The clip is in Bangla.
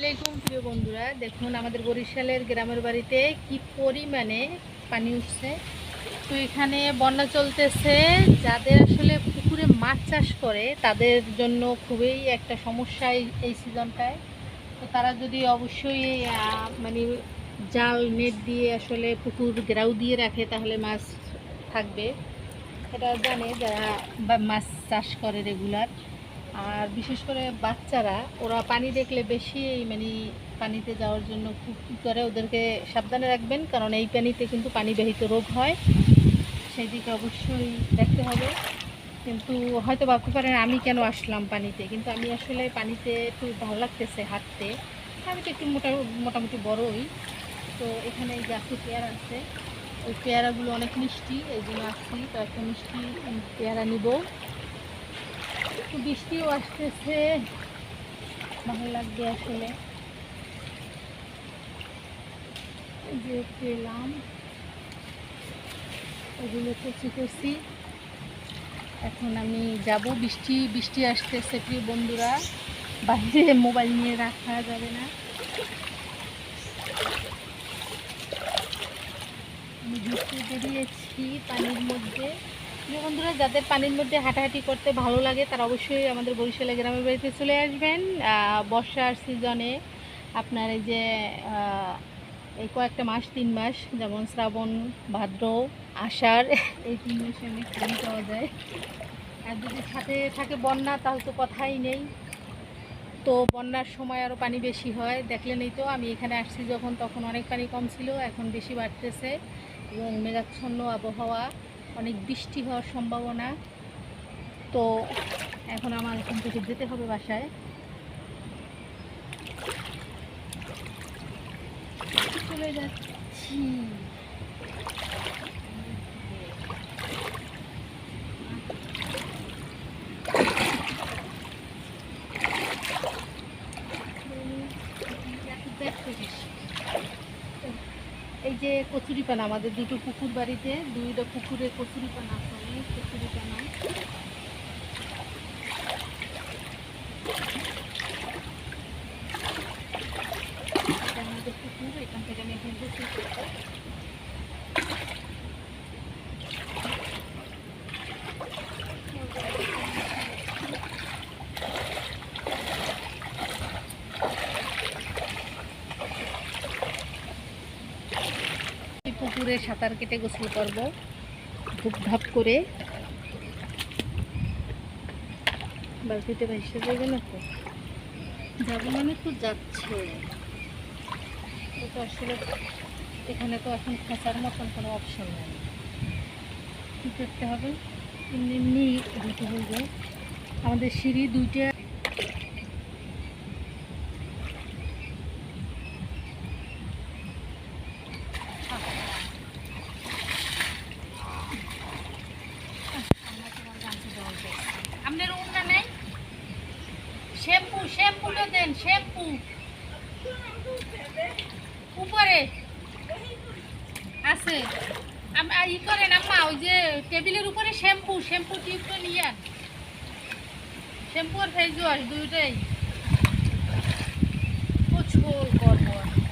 আলাইকুম প্রিয় বন্ধুরা, দেখুন আমাদের বরিশালের গ্রামের বাড়িতে কি পরিমাণে পানি উঠছে। তো এখানে বন্যা চলতেছে, যাদের আসলে পুকুরে মাছ চাষ করে, তাদের জন্য খুবই একটা সমস্যা এই- সিজনটায়। তো তারা যদি অবশ্যই মানে জাল, নেট দিয়ে আসলে পুকুর গ্রাউ দিয়ে রাখে, তাহলে মাছ থাকবে। এটা জানে যারা মাছ চাষ করে রেগুলার। আর বিশেষ করে বাচ্চারা, ওরা পানি দেখলে বেশি মানে পানিতে যাওয়ার জন্য খুব কী করে ওদেরকে সাবধানে রাখবেন, কারণ এই পানিতে কিন্তু পানিবাহিত রোগ হয়। সেই দিকে অবশ্যই দেখতে হবে। কিন্তু হয়তো ভাবতে পারেন, আমি কেন আসলাম পানিতে? কিন্তু আমি আসলে পানিতে একটু ভালো লাগতেছে হাঁটতে। আমি তো একটু মোটা, মোটামুটি বড়ই। তো এখানে এই গাছে পেয়ারা আছে, ওই পেয়ারাগুলো অনেক মিষ্টি, এই জন্য আসছি তো একটা মিষ্টি পেয়ারা নিব। একটু বৃষ্টিও আসতেছে। ভালো লাগবে আসলে। যে পেলাম। এগুলো কচি কচি এখন আমি যাব। বৃষ্টি বৃষ্টি আসতেছে প্রিয় বন্ধুরা। বাইরে মোবাইল নিয়ে রাখা যাবে না। আমি ঘুরতে বেরিয়েছি পানির মধ্যে। প্রিয় বন্ধুরা, যাদের পানির মধ্যে হাঁটাহাঁটি করতে ভালো লাগে, তারা অবশ্যই আমাদের বরিশালে গ্রামের বাড়িতে চলে আসবেন। বর্ষার সিজনে আপনার এই যে এই কয়েকটা মাস, তিন মাস, যেমন শ্রাবণ, ভাদ্র, আষাঢ়, এই তিন মাসে অনেক পানি পাওয়া যায়। আর যদি সাথে থাকে বন্যা, তাহলে তো কথাই নেই। তো বন্যার সময় আরও পানি বেশি হয়। দেখলেনই তো, আমি এখানে আসছি যখন, তখন অনেক পানি কম ছিল, এখন বেশি বাড়তেছে এবং মেঘাচ্ছন্ন আবহাওয়া। অনেক বৃষ্টি হওয়ার সম্ভাবনা। তো এখন আমার এখান থেকে যেতে হবে বাসায়। চলে যাচ্ছি। এই যে কচুরি পানা আমাদের দুটো পুকুর বাড়িতে দুইটা পুকুরে কচুরি পানা আছে অনেক কচুরি পানা এটা আমাদের পুকুর এখান থেকে আমি এখন গোসল করব এই পুকুরে সাঁতার কেটে গোসল করব। ধূপ ধাপ করে। বালতিতে ভেসে যাবে না তো? যাব মানে তো যাচ্ছে। আসলে এখানে তো এখন খাঁচার মতন কোনো অপশন নেই। কী করতে হবে? এমনি এমনি দিতে হইবে আমাদের সিঁড়ি দুইটা আপনার উন্না নেই শ্যাম্পু শ্যাম্পুটা দেন, শ্যাম্পু। উপরে। আছে। ই করেন আম্মা, ওই যে টেবিলের উপরে শ্যাম্পু শ্যাম্পু টিউবটা নিয়ে আন। শ্যাম্পু আর ফেস ওয়াশ দুইটাই। প্রচুর গরম।